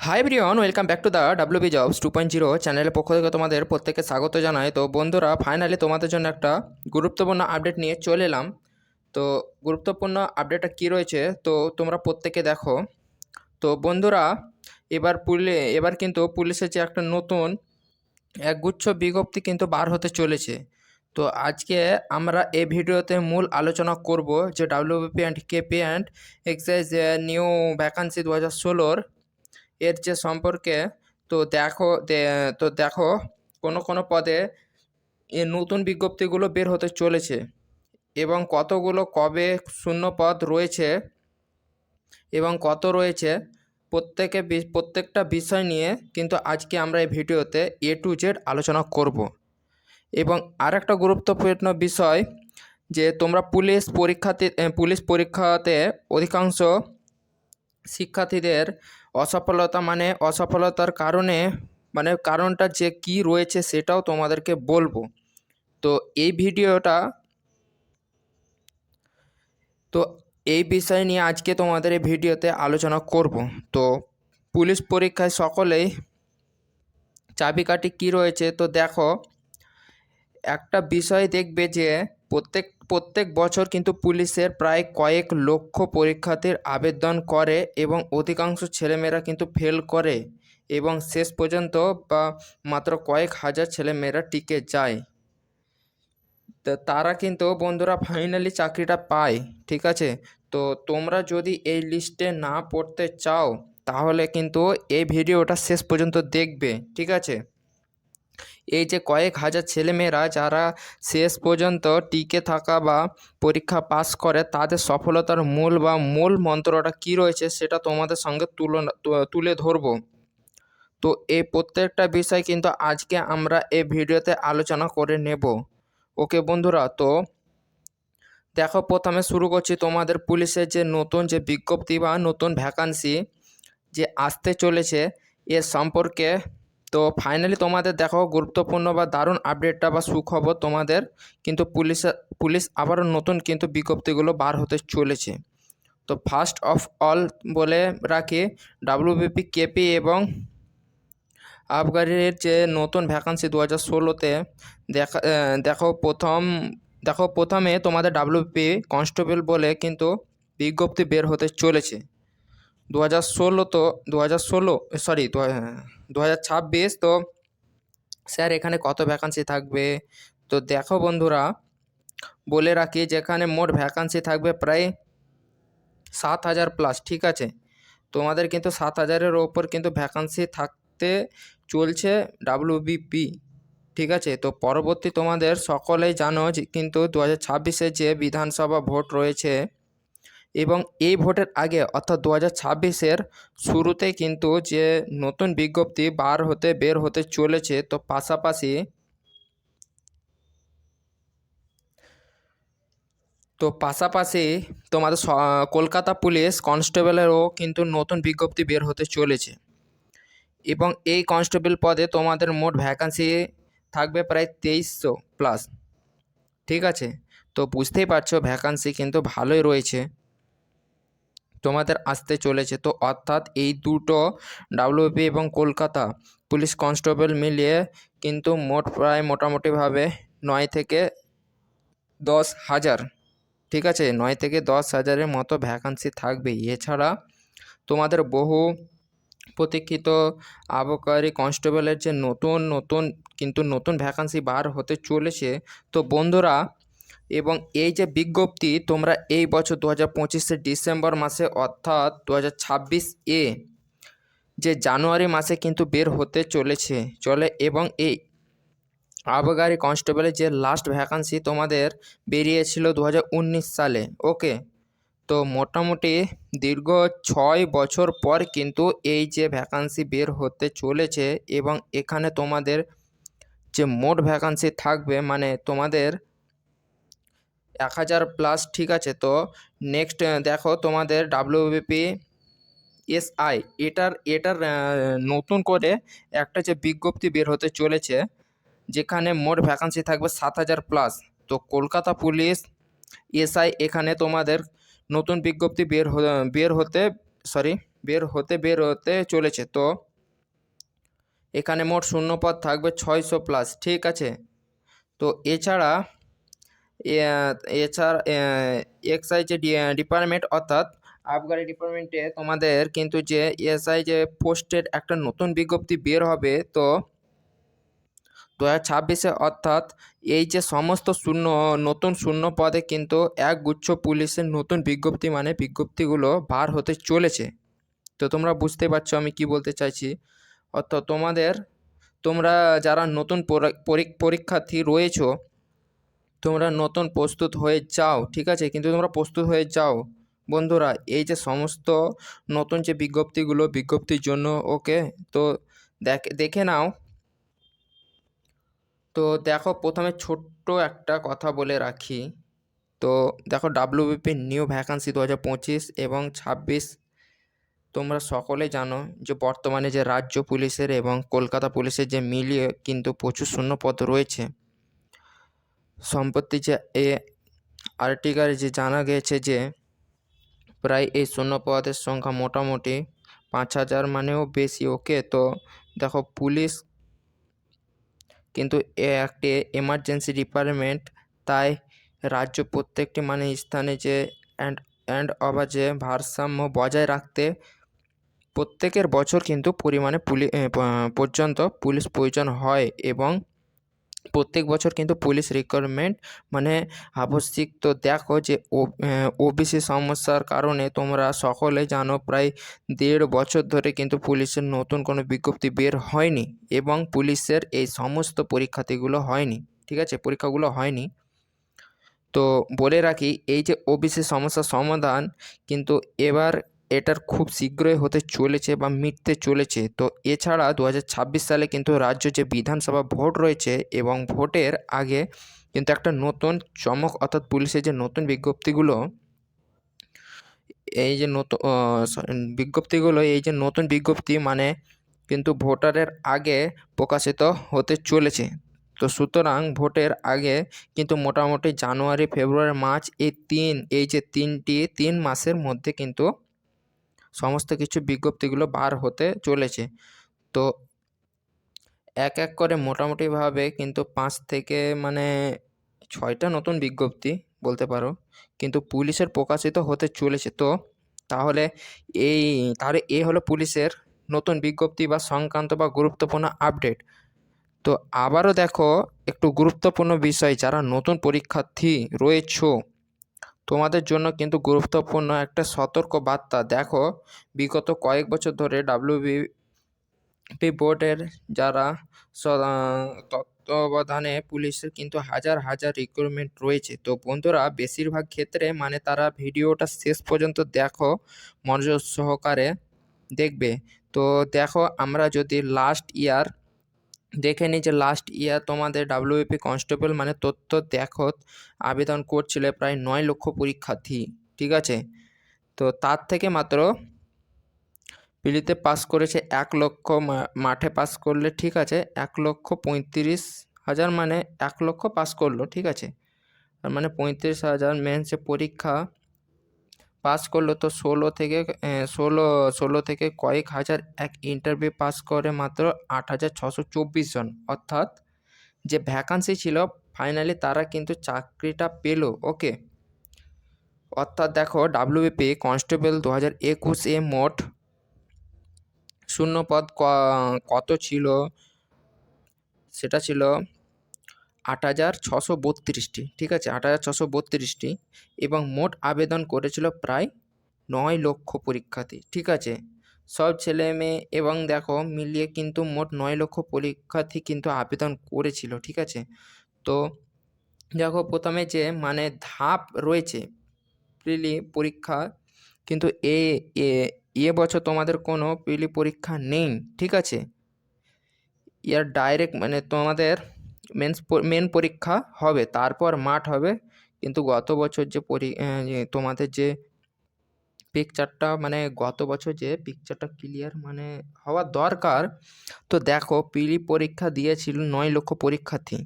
High Brian welcome back to the WB jobs two point zero চ্যানেলের পক্ষ থেকে তোমাদের প্রত্যেককে স্বাগত জানাই। তো বন্ধুরা ফাইনালি তোমাদের জন্য একটা গুরুত্বপূর্ণ আপডেট নিয়ে চলে এলাম। তো গুরুত্বপূর্ণ আপডেটটা কী রয়েছে? তো তোমরা প্রত্যেকে দেখো। তো বন্ধুরা, এবার পুলি, এবার কিন্তু পুলিশের যে একটা নতুন একগুচ্ছ বিজ্ঞপ্তি কিন্তু বার হতে চলেছে। তো আজকে আমরা এই ভিডিওতে মূল আলোচনা করব যে WBP and KP and excise new vacancy দু হাজার ষোলোর এর যে সম্পর্কে, তো দেখো তো দেখো, কোনো কোনো পদে এ নতুন বিজ্ঞপ্তিগুলো বের হতে চলেছে এবং কতগুলো কবে শূন্য পদ রয়েছে এবং কত রয়েছে, প্রত্যেকে প্রত্যেকটা বিষয় নিয়ে কিন্তু আজকে আমরা এই ভিডিওতে এ টু জেড আলোচনা করব। এবং আরেকটা গুরুত্বপূর্ণ বিষয় যে তোমরা পুলিশ পরীক্ষাতে পুলিশ পরীক্ষাতে অধিকাংশ শিক্ষার্থীদের অসফলতা মানে অসফলতার কারণে মানে কারণটা যে কি রয়েছে সেটাও তোমাদেরকে বলব। তো এই ভিডিওটা, তো এই বিষয় নিয়ে আজকে তোমাদের এই ভিডিওতে আলোচনা করব। তো পুলিশ পরীক্ষায় সকলেই চাবিকাঠি কী রয়েছে? তো দেখো, একটা বিষয় দেখবে যে প্রত্যেক প্রত্যেক বছর কিন্তু পুলিশের প্রায় কয়েক লক্ষ পরীক্ষার্থীর আবেদন করে এবং অধিকাংশ ছেলেমেয়েরা কিন্তু ফেল করে এবং শেষ পর্যন্ত বা মাত্র কয়েক হাজার ছেলেমেয়েরা টিকে যায়। তারা কিন্তু বন্ধুরা ফাইনালি চাকরিটা পায়, ঠিক আছে? তো তোমরা যদি এই লিস্টে না পড়তে চাও, তাহলে কিন্তু এই ভিডিওটা শেষ পর্যন্ত দেখবে, ঠিক আছে? এই যে কয়েক হাজার ছেলেমেয়েরা যারা শেষ পর্যন্ত টিকে থাকা বা পরীক্ষা পাস করে, তাদের সফলতার মূল বা মূল মন্ত্রটা কী রয়েছে সেটা তোমাদের সঙ্গে তুলনা তুলে ধরবো। তো এই প্রত্যেকটা বিষয় কিন্তু আজকে আমরা এই ভিডিওতে আলোচনা করে নেব। ওকে বন্ধুরা, তো দেখো, প্রথমে শুরু করছি তোমাদের পুলিশের যে নতুন যে বিজ্ঞপ্তি বা নতুন ভ্যাকান্সি যে আসতে চলেছে এর সম্পর্কে তো ফাইনালি তোমাদের দেখো গুরুত্বপূর্ণ বা দারুণ আপডেটটা বা সুখবর তোমাদের, কিন্তু পুলিশ পুলিশ আবারও নতুন কিন্তু বিজ্ঞপ্তিগুলো বার হতে চলেছে। তো ফার্স্ট অফ অল বলে রাখি ডাব্লিউবিপি কেপি এবং আবগারির যে নতুন ভ্যাকান্সি দু হাজার ষোলোতে দেখা দেখো প্রথম, দেখো প্রথমে তোমাদের ডাব্লিউপি কনস্টেবল বলে কিন্তু বিজ্ঞপ্তি বের হতে চলেছে। দু হাজার ষোলো তো দু হাজার ষোলো সরি দু হাজার ছাব্বিশ তো স্যার এখানে কত ভ্যাকান্সি থাকবে? তো দেখো বন্ধুরা, বলে রাখি যেখানে মোট ভ্যাকান্সি থাকবে প্রায় সাত হাজার প্লাস ঠিক আছে? তোমাদের কিন্তু সাত হাজারের ওপর কিন্তু ভ্যাকান্সি থাকতে চলছে ডাব্লিউবিপি ঠিক আছে? তো পরবর্তী তোমাদের সকলেই জানো যে কিন্তু দু হাজার ছাব্বিশে যে বিধানসভা ভোট রয়েছে এবং এই ভোটের আগে, অর্থাৎ দু হাজার ছাব্বিশের শুরুতে কিন্তু যে নতুন বিজ্ঞপ্তি বার হতে, বের হতে চলেছে, তো পাশাপাশি তো পাশাপাশি তোমাদের কলকাতা পুলিশ কনস্টেবলেরও কিন্তু নতুন বিজ্ঞপ্তি বের হতে চলেছে। এবং এই কনস্টেবল পদে তোমাদের মোট ভ্যাকান্সি থাকবে প্রায় তেইশশো প্লাস। ঠিক আছে? তো বুঝতেই পারছ, ভ্যাকান্সি কিন্তু ভালোই রয়েছে। তোমাদের আসতে চলেছে। তো অর্থাৎ এই দুটো ডাব্লিউপি এবং কলকাতা পুলিশ কনস্টেবল মিলিয়ে কিন্তু মোট প্রায় মোটামুটিভাবে নয় থেকে দশ হাজার, ঠিক আছে? নয় থেকে দশ হাজারের মতো ভ্যাকান্সি থাকবে। এছাড়া তোমাদের বহু প্রতীক্ষিত আবকারী কনস্টেবলের যে নতুন নতুন, কিন্তু নতুন ভ্যাকান্সি বার হতে চলেছে। তো বন্ধুরা এবং এই যে বিজ্ঞপ্তি তোমরা এই বছর দু হাজার পঁচিশের ডিসেম্বর মাসে অর্থাৎ দু হাজার ছাব্বিশ এ, যে জানুয়ারি মাসে কিন্তু বের হতে চলেছে। চলে এবং এই আবগারি কনস্টেবলের যে লাস্ট ভ্যাকান্সি তোমাদের বেরিয়েছিল দু হাজার উনিশ সালে ওকে তো মোটামুটি দীর্ঘ ছয় বছর পর কিন্তু এই যে ভ্যাকান্সি বের হতে চলেছে এবং এখানে তোমাদের যে মোট ভ্যাকান্সি থাকবে মানে তোমাদের এক হাজার প্লাস ঠিক আছে? তো নেক্সট দেখো তোমাদের ডাব্লিউবিপি এসআই এটার এটার নতুন করে একটা যে বিজ্ঞপ্তি বের হতে চলেছে, যেখানে মোট ভ্যাকান্সি থাকবে সাত হাজার প্লাস তো কলকাতা পুলিশ এসআই এখানে তোমাদের নতুন বিজ্ঞপ্তি বের বের হতে সরি বের হতে বের হতে চলেছে। তো এখানে মোট শূন্যপদ থাকবে ছয়শো প্লাস ঠিক আছে? তো এছাড়া এছাড়া এক্সাই যে ডিপার্টমেন্ট অর্থাৎ আবগারি ডিপার্টমেন্টে তোমাদের কিন্তু যে এসআই যে পোস্টের একটা নতুন বিজ্ঞপ্তি বের হবে, তো দু হাজার ছাব্বিশে অর্থাৎ এই যে সমস্ত শূন্য, নতুন শূন্য পদে কিন্তু এক গুচ্ছ পুলিশের নতুন বিজ্ঞপ্তি মানে বিজ্ঞপ্তিগুলো বার হতে চলেছে। তো তোমরা বুঝতে পারছ আমি কি বলতে চাইছি? অর্থাৎ তোমাদের, তোমরা যারা নতুন পরী- পরীক্ষার্থী রয়েছো তোমরা নতুন প্রস্তুত হয়ে যাও, ঠিক আছে? কিন্তু তোমরা প্রস্তুত হয়ে যাও। বন্ধুরা, এই যে সমস্ত নতুন যে বিজ্ঞপ্তিগুলো, বিজ্ঞপ্তির জন্য, ওকে? তো দেখ, দেখে নাও। তো দেখো, প্রথমে ছোট্ট একটা কথা বলে রাখি। তো দেখো ডাব্লিউবিপি নিউ ভ্যাকান্সি দু হাজার পঁচিশ এবং ছাব্বিশ। তোমরা সকলে জানো যে বর্তমানে যে রাজ্য পুলিশের এবং কলকাতা পুলিশের যে মিলিয়ে কিন্তু প্রচুর শূন্যপদ রয়েছে। সম্প্রতি যে এ আর্টিকেল যে জানা গেছে যে প্রায় এই শূন্য পদের সংখ্যা মোটামুটি পাঁচ হাজার মানেও বেশি, ওকে? তো দেখো, পুলিশ কিন্তু এ একটি এমার্জেন্সি ডিপার্টমেন্ট তাই রাজ্য প্রত্যেকটি মানে স্থানে যে অ্যান্ড অ্যান্ড অবা যে ভারসাম্য বজায় রাখতে প্রত্যেকের বছর কিন্তু পরিমাণে পুলি পর্যন্ত পুলিশ প্রয়োজন হয় এবং প্রত্যেক বছর কিন্তু পুলিশ রিক্রুটমেন্ট মানে আবশ্যিক তো দেখো যে ওবিসি সমস্যার কারণে তোমরা সকলে জানো প্রায় দেড় বছর ধরে কিন্তু পুলিশের নতুন কোনো বিজ্ঞপ্তি বের হয়নি এবং পুলিশের এই সমস্ত পরীক্ষার্থীগুলো হয়নি, ঠিক আছে? পরীক্ষাগুলো হয়নি। তো বলে রাখি, এই যে ওবিসি সমস্যার সমাধান কিন্তু এবার এটার খুব শীঘ্রই হতে চলেছে বা মিটতে চলেছে। তো এছাড়া দু হাজার ছাব্বিশ সালে কিন্তু রাজ্য যে বিধানসভা ভোট রয়েছে এবং ভোটের আগে কিন্তু একটা নতুন চমক অর্থাৎ পুলিশের যে নতুন বিজ্ঞপ্তিগুলো, এই যে নতুন বিজ্ঞপ্তিগুলো, এই যে নতুন বিজ্ঞপ্তি মানে কিন্তু ভোটারের আগে প্রকাশিত হতে চলেছে। তো সুতরাং ভোটের আগে কিন্তু মোটামুটি জানুয়ারি, ফেব্রুয়ারি, মার্চ এই তিন, এই যে তিনটি, তিন মাসের মধ্যে কিন্তু সমস্ত কিছু বিজ্ঞপ্তিগুলো বার হতে চলেছে। তো এক এক করে মোটামুটিভাবে কিন্তু পাঁচ থেকে মানে ছয়টা নতুন বিজ্ঞপ্তি বলতে পারো, কিন্তু পুলিশের প্রকাশিত হতে চলেছে। তো তাহলে এই, তাহলে এ হলো পুলিশের নতুন বিজ্ঞপ্তি বা সংক্রান্ত বা গুরুত্বপূর্ণ আপডেট। তো আবারও দেখো, একটু গুরুত্বপূর্ণ বিষয়, যারা নতুন পরীক্ষার্থী রয়েছো তোমাদের জন্য কিন্তু গুরুত্বপূর্ণ একটা সতর্ক বার্তা। দেখো, বিগত কয়েক বছর ধরে ডাব্লিউবিপি বোর্ডের যারা তত্ত্বাবধানে পুলিশের কিন্তু হাজার হাজার রিক্রুটমেন্ট রয়েছে। তো বন্ধুরা, বেশিরভাগ ক্ষেত্রে মানে তারা ভিডিওটা শেষ পর্যন্ত দেখো, মনোযোগ সহকারে দেখবে। তো দেখো, আমরা যদি লাস্ট ইয়ার দেখে নিই যে লাস্ট ইয়ার তোমাদের ডাব্লিউপি কনস্টেবল মানে তথ্য দেখো আবেদন করছিল প্রায় নয় লক্ষ পরীক্ষার্থী, ঠিক আছে? তো তার থেকে মাত্র পিলিতে পাস করেছে এক লক্ষ মাঠে পাস করলে, ঠিক আছে? এক লক্ষ পঁয়ত্রিশ হাজার মানে এক লক্ষ পাস করল, ঠিক আছে? মানে পঁয়ত্রিশ হাজার মেন্সে পরীক্ষা পাস করল তো ষোলো থেকে ষোলো ষোলো থেকে কয়েক হাজার এক ইন্টারভিউ পাস করে মাত্র আট হাজার ছশো চব্বিশ জন। অর্থাৎ যে ভ্যাকান্সি ছিল ফাইনালি তারা কিন্তু চাকরিটা পেল ওকে অর্থাৎ দেখো ডাব্লিউবিপি কনস্টেবল দু হাজার একুশে মোট শূন্যপদ কত ছিল? সেটা ছিল আট হাজার ছশো বত্রিশটি, ঠিক আছে? আট হাজার ছশো বত্রিশটি এবং মোট আবেদন করেছিল প্রায় নয় লক্ষ পরীক্ষার্থী, ঠিক আছে? সব ছেলে মেয়ে এবং দেখো মিলিয়ে কিন্তু মোট নয় লক্ষ পরীক্ষার্থী কিন্তু আবেদন করেছিল, ঠিক আছে? তো দেখো প্রথমে যে মানে ধাপ রয়েছে প্রিলি পরীক্ষা, কিন্তু এ, এ- বছর তোমাদের কোনো প্রিলি পরীক্ষা নেই, ঠিক আছে? ইয়ার ডাইরেক্ট মানে তোমাদের মেন্স মেন পরীক্ষা হবে, তারপর মাঠ হবে। কিন্তু গত বছর যে পরি তোমাদের যে পিকচারটা মানে গত বছর যে পিকচারটা ক্লিয়ার মানে হওয়া দরকার, তো দেখো পিলি পরীক্ষা দিয়েছিল নয় লক্ষ পরীক্ষার্থী।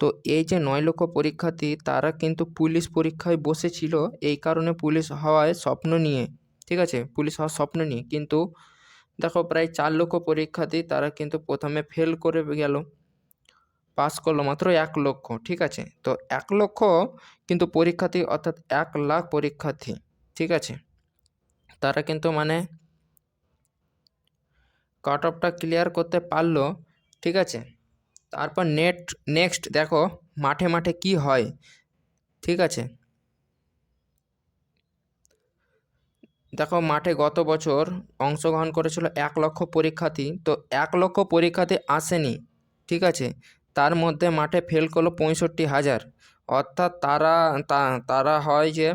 তো এই যে নয় লক্ষ পরীক্ষার্থী, তারা কিন্তু পুলিশ পরীক্ষায় বসেছিল, এই কারণে পুলিশ হওয়ায় স্বপ্ন নিয়ে, ঠিক আছে? পুলিশ হওয়ার স্বপ্ন নিয়ে। কিন্তু দেখো প্রায় চার লক্ষ পরীক্ষার্থী, তারা কিন্তু প্রথমে ফেল করে গেল। পাস করল মাত্র এক লক্ষ, ঠিক আছে? তো এক লক্ষ কিন্তু পরীক্ষার্থী, অর্থাৎ এক লাখ পরীক্ষার্থী, ঠিক আছে? তারা কিন্তু মানে কাট অফটা ক্লিয়ার করতে পারল, ঠিক আছে? তারপর নেট নেক্সট দেখো, মাঠে মাঠে কি হয়, ঠিক আছে? দেখো মাঠে গত বছর অংশগ্রহণ করেছিল এক লক্ষ পরীক্ষার্থী, তো এক লক্ষ পরীক্ষার্থী আসেনি, ঠিক আছে? তার মধ্যে মাঠে ফেল করল পঁয়ষট্টি হাজার। অর্থাৎ তারা তারা হয় যে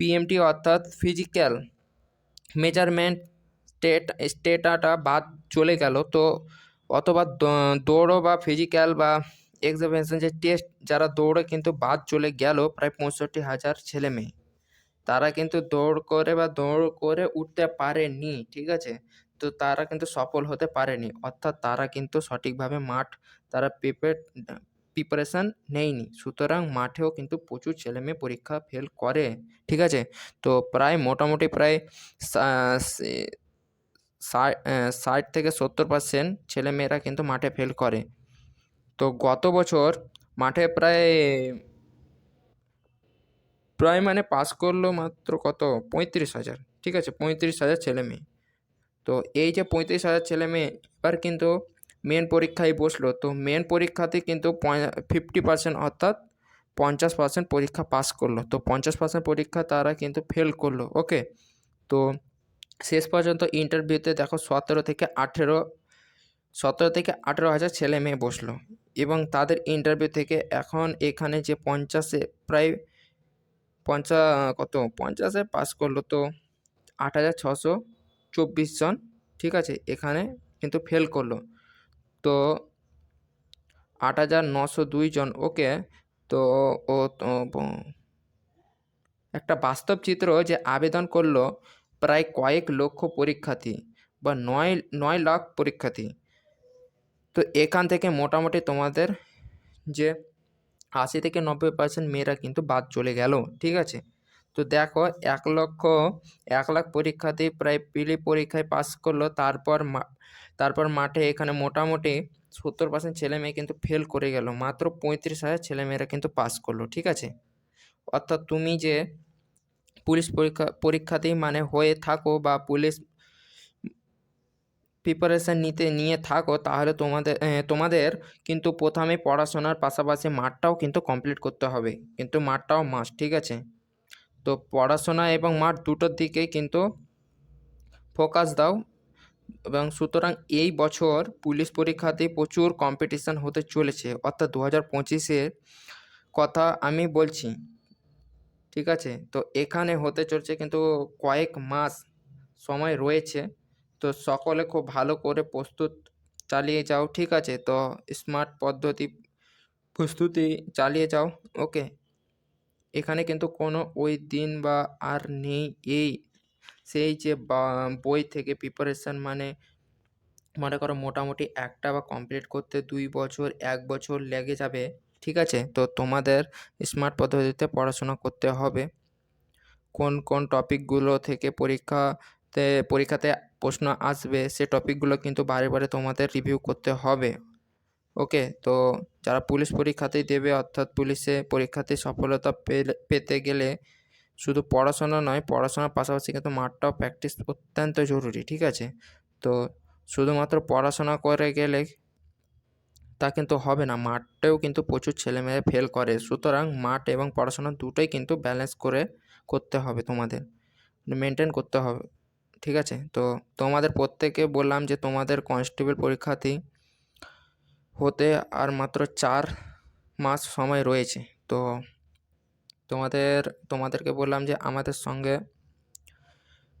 পিএমটি অর্থাৎ ফিজিক্যাল মেজারমেন্ট স্টেট স্টেটাটা বাদ চলে গেল। তো অথবা দৌড়ো বা ফিজিক্যাল বা এক্সামিনেশন যে টেস্ট যারা দৌড়ে কিন্তু বাদ চলে গেল প্রায় পঁয়ষট্টি হাজার ছেলে মেয়ে। তারা কিন্তু দৌড় করে বা দৌড় করে উঠতে পারেনি, ঠিক আছে? তো তারা কিন্তু সফল হতে পারেনি। অর্থাৎ তারা কিন্তু সঠিকভাবে মাঠ, তারা প্রিপেয়ার প্রিপারেশান নেয়নি। সুতরাং মাঠেও কিন্তু প্রচুর ছেলে মেয়ে পরীক্ষা ফেল করে। ঠিক আছে? তো প্রায় মোটামুটি প্রায় ষাট থেকে সত্তর পার্সেন্ট ছেলেমেয়েরা কিন্তু মাঠে ফেল করে। তো গত বছর মাঠে প্রায় প্রায় মানে পাস করল মাত্র কত? পঁয়ত্রিশ হাজার। ঠিক আছে? পঁয়ত্রিশ হাজার ছেলে মেয়ে তো এই যে পঁয়ত্রিশ হাজার ছেলে মেয়ে, এবার কিন্তু মেন পরীক্ষায় বসল। তো মেন পরীক্ষাতে কিন্তু ফিফটি পার্সেন্ট অর্থাৎ পঞ্চাশ পার্সেন্ট পরীক্ষা পাস করল। তো পঞ্চাশ পার্সেন্ট পরীক্ষা তারা কিন্তু ফেল করল ওকে তো শেষ পর্যন্ত ইন্টারভিউতে দেখো সতেরো থেকে আঠেরো, সতেরো থেকে আঠেরো হাজার ছেলে মেয়ে বসল। এবং তাদের ইন্টারভিউ থেকে এখন এখানে যে পঞ্চাশে প্রায় পঞ্চা, কত? পঞ্চাশে পাস করল, তো আট হাজার ছশো চব্বিশ জন, ঠিক আছে, এখানে কিন্তু ফেল করল। তো আট হাজার নশো দুই জন, ওকে, তো ও একটা বাস্তব চিত্র যে আবেদন করল প্রায় কয়েক লক্ষ পরীক্ষার্থী বা নয় নয় লাখ পরীক্ষার্থী। তো এখান থেকে মোটামুটি তোমাদের যে আশি থেকে নব্বই পার্সেন্ট মেয়েরা কিন্তু বাদ চলে গেল, ঠিক আছে? তো দেখো, এক লক্ষ, এক লাখ পরীক্ষার্থী প্রায় পিলি পরীক্ষায় পাস করল। তারপর তারপর মাঠে এখানে মোটামুটি সত্তর পার্সেন্ট ছেলে মেয়ে কিন্তু ফেল করে গেল। মাত্র পঁয়ত্রিশ হাজার ছেলে মেয়েরা কিন্তু পাস করল, ঠিক আছে? অর্থাৎ তুমি যে পুলিশ পরীক্ষা পরীক্ষাতেই মানে হয়ে থাকো বা পুলিশ প্রিপারেশান নিতে, নিয়ে থাকো, তাহলে তোমাদের তোমাদের কিন্তু প্রথমে পড়াশোনার পাশাপাশি মাঠটাও কিন্তু কমপ্লিট করতে হবে। কিন্তু মাঠটাও মাস্ট ঠিক আছে? তো পড়াশোনা এবং মাঠ দুটোর দিকেই কিন্তু ফোকাস দাও। এবং সুতরাং এই বছর পুলিশ পরীক্ষাতে প্রচুর কম্পিটিশান হতে চলেছে। অর্থাৎ দু হাজার পঁচিশের কথা আমি বলছি। ঠিক আছে? তো এখানে হতে চলছে কিন্তু কয়েক মাস সময় রয়েছে। তো সকলে খুব ভালো করে প্রস্তুত চালিয়ে যাও। ঠিক আছে? তো স্মার্ট পদ্ধতি প্রস্তুতি চালিয়ে যাও। ওকে এখানে কিন্তু কোনো ওই দিন বা আর নেই। এই সেই যে বই থেকে প্রিপারেশান মানে মনে করো মোটামুটি একটা বা কমপ্লিট করতে দুই বছর, এক বছর লেগে যাবে, ঠিক আছে? তো তোমাদের স্মার্ট পদ্ধতিতে পড়াশোনা করতে হবে। কোন কোন টপিকগুলো থেকে পরীক্ষাতে পরীক্ষাতে প্রশ্ন আসবে, সে টপিকগুলো কিন্তু বারে বারে তোমাদের রিভিউ করতে হবে। ওকে, তো যারা পুলিশ পরীক্ষাতেই দেবে, অর্থাৎ পুলিশে পরীক্ষাতে সফলতা পেলে, পেতে গেলে শুধু পড়াশোনা নয়, পড়াশোনার পাশাপাশি কিন্তু মাঠটাও প্র্যাকটিস অত্যন্ত জরুরি, ঠিক আছে? তো শুধুমাত্র পড়াশোনা করে গেলে তা কিন্তু হবে না, মাঠটাও কিন্তু প্রচুর ছেলেমেয়ে ফেল করে। সুতরাং মাঠ এবং পড়াশোনা দুটোই কিন্তু ব্যালেন্স করে করতে হবে তোমাদের মেনটেন করতে হবে, ঠিক আছে? তো তোমাদের প্রত্যেকে বললাম যে তোমাদের কনস্টেবল পরীক্ষাতেই হতে আর মাত্র চার মাস সময় রয়েছে। তো তোমাদের, তোমাদেরকে বললাম যে আমাদের সঙ্গে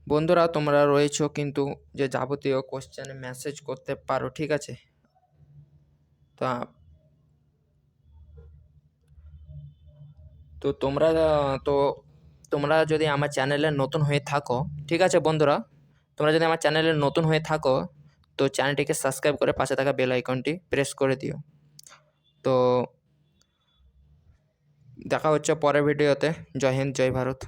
বন্ধুরা তোমরা রয়েছো, কিন্তু যে যাবতীয় কোশ্চেনে মেসেজ করতে পারো, ঠিক আছে? তা তো তোমরা তো তোমরা যদি আমার চ্যানেলে নতুন হয়ে থাকো, ঠিক আছে বন্ধুরা? তোমরা যদি আমার চ্যানেলে নতুন হয়ে থাকো তো চ্যানেলটিকে সাবস্ক্রাইব করে পাশে থাকা বেল আইকনটি প্রেস করে দিও। তো দেখা হচ্ছে পরের ভিডিওতে জয় হিন্দ, জয় ভারত।